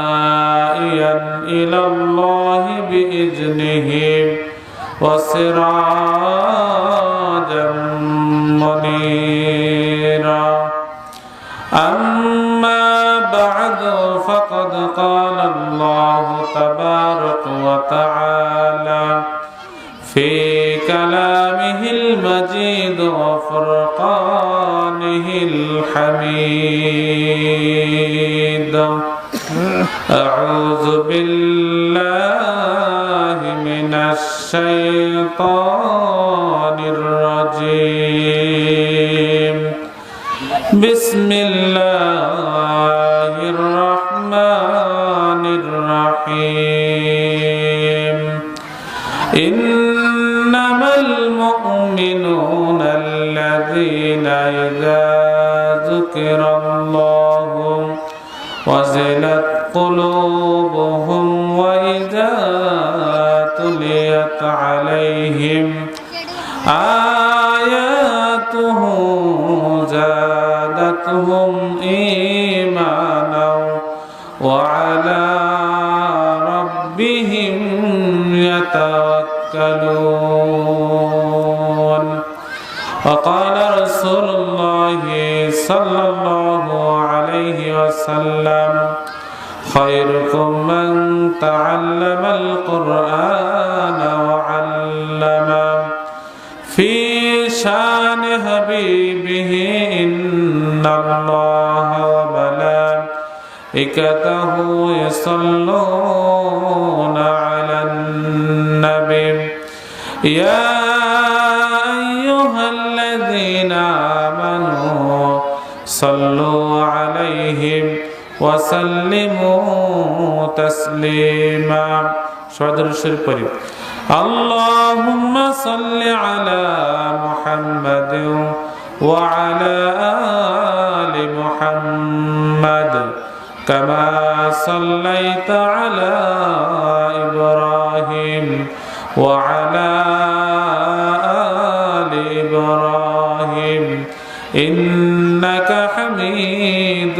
ودائيا إلى الله بإذنه وسراجا منيرا أما بعد فقد قال الله تبارك وتعالى في كلامه المجيد وفرقانه الحميد أعوذ بالله من الشيطان الرجيم. بسم الله الرحمن الرحيم. إنما المؤمنون الذين إذا ذكر تليت عليهم. آياته زادتهم إيمانا وعلى ربهم يتوكلون. وقال رسول الله صلى الله عليه وسلم خيركم من تعلم القرآن وعلمه في شان حبيبه إن الله وملائكته يصلون على النبي يا أيها الذين آمنوا صلوا عليهم وسلموا تسليما شهدر الشريف قريب اللهم صل على محمد وعلى آل محمد كما صليت على إبراهيم وعلى آل إبراهيم إنك حميد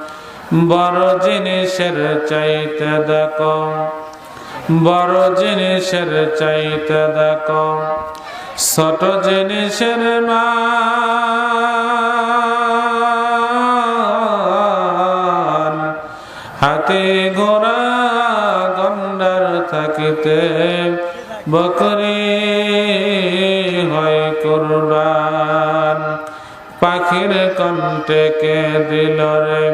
বড় জিনিসের চাইতে দেখো, বড় জিনিসের চাইতে দেখো, ছোট জিনিসের হাতে ঘোড়া, গন্ডার থাকিতে বকরি হয় কোরবান। পাখির কণ্ঠে কে দিল রে?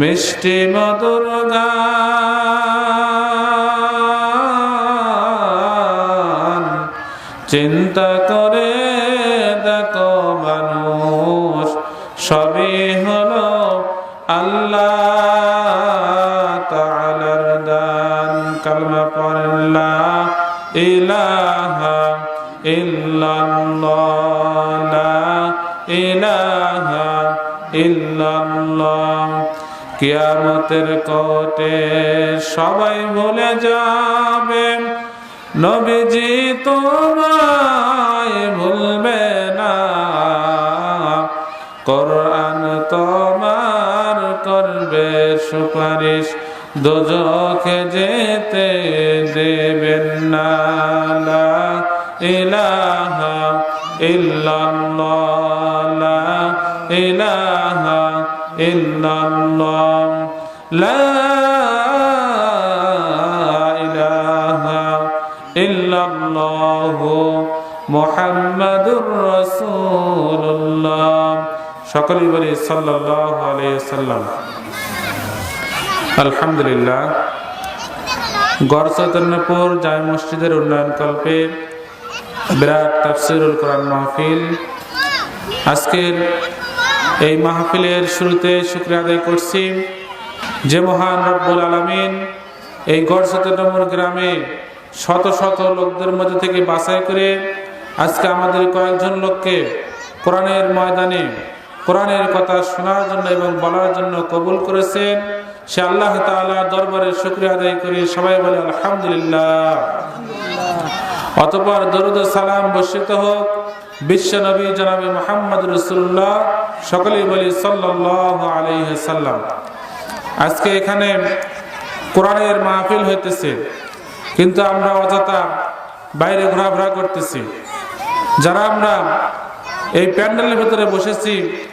মিষ্টি মধুর গান। চিন্তা করে দেখো মানুষ, সবই হলো আল্লাহ দান। কালমা পড়লা ইলাহা ইল্লাল্লাহ ইলাহা ইল্লাল্লাহ। কিয়ামতের কোটে সবাই ভুলে যাবে নবীজি তোমায় ভুলবে না। কোরআন তোমার করবে, সুপারিশ দোজখে যেতে দেবেন না। লা ইলাহা ইল্লাল্লাহ, লা ইলাহা ইল্লাল্লাহ লা ইলাহা ইল্লাল্লাহ মুহাম্মাদুর রাসূলুল্লাহ। সকলেই বলি সাল্লাল্লাহু আলাইহি সাল্লাম আলহামদুলিল্লাহ গড় চৈতন্যপুর জামে মসজিদের উন্নয়ন কল্পে বিরাট তাফসিরুল কোরআন মাহফিল। আজকের এই মাহফিলের শুরুতে শুক্রিয়া আদায় করছি। যে মহান রব্বুল আলমিন এই গড়সতমুর গ্রামে শত শত লোকদের মধ্যে থেকে বাছাই করে আজকে আমাদের কয়েকজন লোককে কোরআনের ময়দানে, কোরআনের কথা শোনার জন্য এবং বলার জন্য কবুল করেছেন। সে আল্লাহ তাআলা দরবারে শুক্রিয়া আদায় করে সবাই বলে আলহামদুলিল্লাহ। অতপর দরুদ সালাম বর্ষিত হোক। বিশ্ব নবী জনাবি মোহাম্মদ রসুল্লাহ সকলেই বলি সাল্লাম। আজকে এখানে কোরআনের মাহফিল হইতেছে, কিন্তু আমরা অযথা বাইরে ঘোরাফেরা করতেছি। যারা আমরা এই প্যান্ডেলের ভিতরে বসেছি